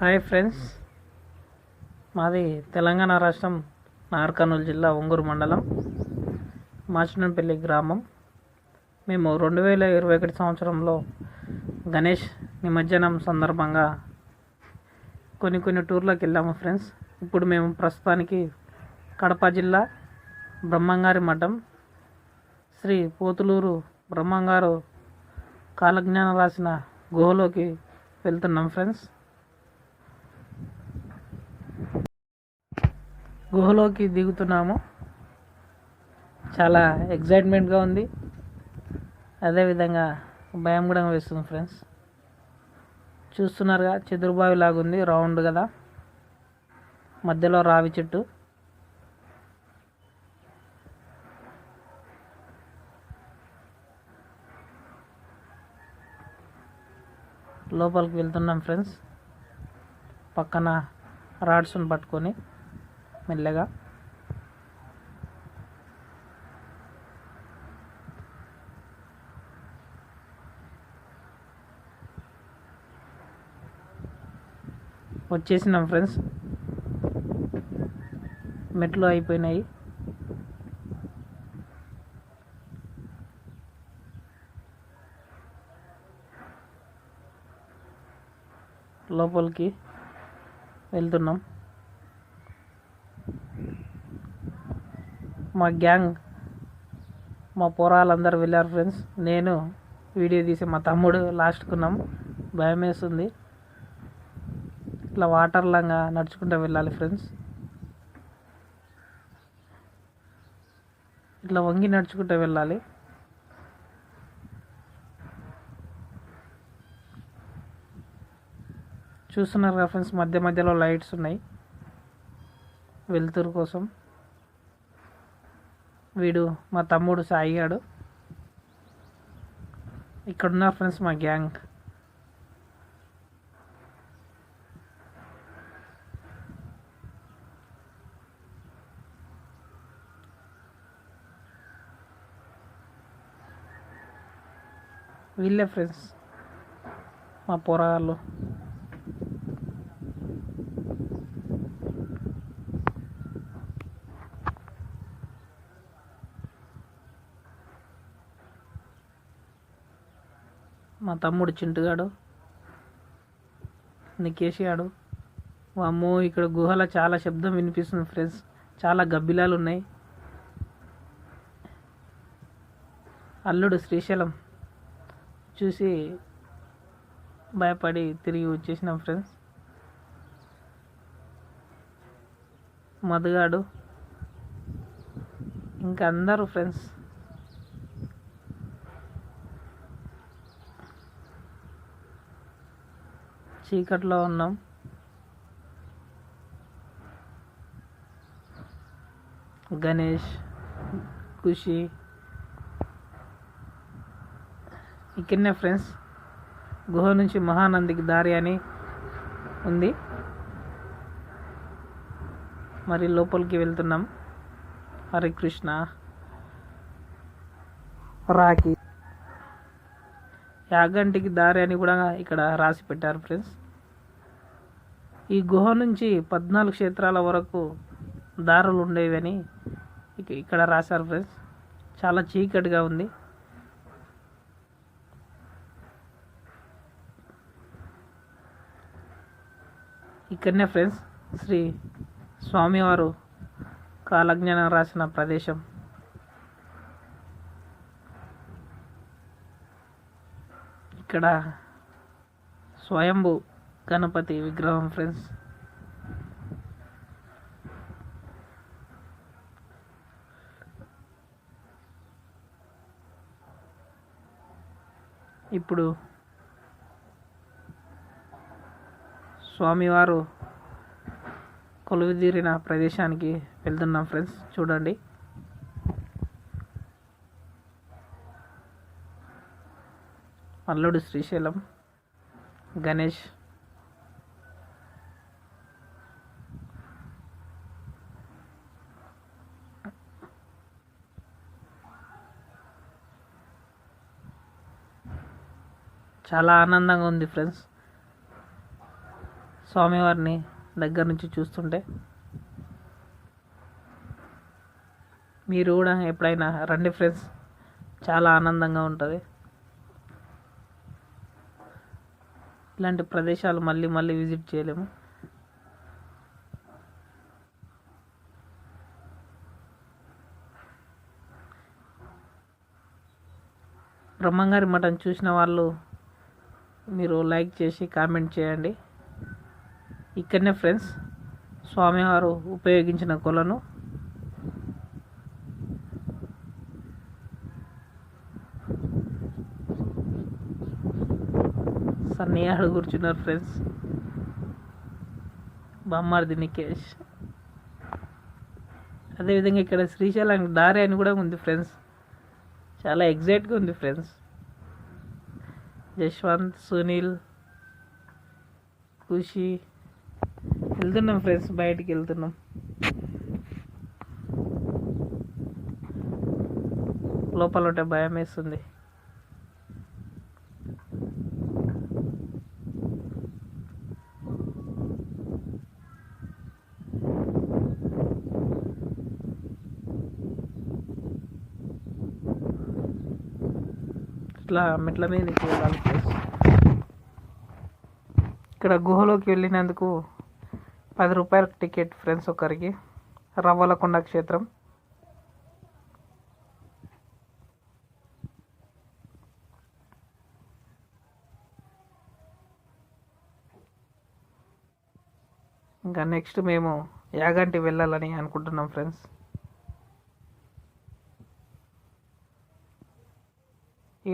Hi friends. మాది తెలంగాణ రాష్ట్రం నార్కర్నూలు జిల్లా ఒంగూరు మండలం మాచినంపల్లి గ్రామం. మేము రెండు వేల ఇరవై ఒకటి సంవత్సరంలో గణేష్ నిమజ్జనం సందర్భంగా కొన్ని కొన్ని టూర్లకు వెళ్ళాము ఫ్రెండ్స్. ఇప్పుడు మేము ప్రస్తుతానికి కడప జిల్లా బ్రహ్మంగారి మఠం శ్రీ పోతులూరు బ్రహ్మంగారు కాలజ్ఞానం రాసిన గుహలోకి వెళ్తున్నాం ఫ్రెండ్స్. గుహలోకి దిగుతున్నాము. చాలా ఎగ్జైట్మెంట్గా ఉంది. అదేవిధంగా భయం కూడా వేస్తుంది ఫ్రెండ్స్. చూస్తున్నారుగా చతుర్బావి లాగుంది ఉంది రౌండ్ కదా. మధ్యలో రావి చెట్టు. లోపలికి వెళ్తున్నాం ఫ్రెండ్స్. పక్కన రాడ్స్ని పట్టుకొని. మెల్లగా. వచ్చేసినాం ఫ్రెండ్స్. మెట్లు అయిపోయినాయి. లోపలికి వెళ్తున్నాం. మా గ్యాంగ్ మా పోరాలందరూ వెళ్ళారు ఫ్రెండ్స్. నేను వీడియో తీసి మా తమ్ముడు లాస్ట్కున్నాం భయం వేస్తుంది. ఇట్లా వాటర్ లాగా నడుచుకుంటూ వెళ్ళాలి ఫ్రెండ్స్. ఇట్లా వంగి నడుచుకుంటూ వెళ్ళాలి. చూస్తున్నారు కదా ఫ్రెండ్స్ మధ్య మధ్యలో లైట్స్ ఉన్నాయి. వెలుతురు కోసం. వీడు మా తమ్ముడు సాయిగాడు. ఇక్కడున్నారు ఫ్రెండ్స్ మా గ్యాంగ్. వీళ్ళే ఫ్రెండ్స్. మా పోరాగాళ్ళు. మా తమ్ముడు చింటుగాడు. నికేషియాడు అమ్మో ఇక్కడ గుహలో చాలా శబ్దం వినిపిస్తుంది ఫ్రెండ్స్. చాలా గబ్బిలాలు ఉన్నాయి అల్లుడు శ్రీశైలం చూసి భయపడి తిరిగి వచ్చేసినాం ఫ్రెండ్స్. మధుగాడు. ఇంకా అందరూ ఫ్రెండ్స్. చీకట్లో ఉన్నాం. గణేష్ ఖుషి. ఇక్కడనే ఫ్రెండ్స్ గుహ నుంచి మహానందికి దారి అని ఉంది. మరి లోపలికి వెళ్తున్నాం. హరే కృష్ణ. రాకి యాగంటికి దారి అని కూడా ఇక్కడ రాసి పెట్టారు ఫ్రెండ్స్. ఈ గుహ నుంచి పద్నాలుగు క్షేత్రాల వరకు దారులు ఉండేవని ఇక్కడ రాశారు ఫ్రెండ్స్. చాలా చీకటిగా ఉంది. ఇక్కడనే ఫ్రెండ్స్ శ్రీ స్వామివారు కాలజ్ఞానం రాసిన ప్రదేశం. ఇక్కడ స్వయంభు గణపతి విగ్రహం ఫ్రెండ్స్ ఇప్పుడు స్వామివారు కొలువుదీరిన ప్రదేశానికి వెళ్తున్నాం ఫ్రెండ్స్ చూడండి. అల్లుడు శ్రీశైలం గణేష్. చాలా ఆనందంగా ఉంది ఫ్రెండ్స్. స్వామివారిని దగ్గర నుంచి చూస్తుంటే. మీరు కూడా ఎప్పుడైనా రండి ఫ్రెండ్స్. చాలా ఆనందంగా ఉంటుంది. ఇలాంటి ప్రదేశాలు మళ్ళీ మళ్ళీ విజిట్ చేయలేము. బ్రహ్మంగారి మఠం చూసిన వాళ్ళు మీరు లైక్ చేసి కామెంట్ చేయండి. ఇక్కడనే ఫ్రెండ్స్ స్వామివారు ఉపయోగించిన కొలను సన్నియాడు కూర్చున్నారు ఫ్రెండ్స్. బొమ్మార్ది నికేష్. అదేవిధంగా ఇక్కడ శ్రీశైలం దారి అని కూడా ఉంది ఫ్రెండ్స్. చాలా ఎగ్జైట్గా ఉంది ఫ్రెండ్స్. యశ్వంత్ సునీల్ ఖుషి. వెళ్తున్నాం ఫ్రెండ్స్ బయటికి వెళ్తున్నాం. లోపల ఉంటే భయం వేస్తుంది. ఇట్లా మెట్ల మీద నుంచి వెళ్ళాలి ఫ్రెండ్స్ ఇక్కడ గుహలోకి వెళ్ళినందుకు పది రూపాయల టికెట్ ఫ్రెండ్స్ ఒకరికి. రవ్వలకొండ క్షేత్రం. ఇంకా నెక్స్ట్ మేము యాగంటి వెళ్ళాలని అనుకుంటున్నాం ఫ్రెండ్స్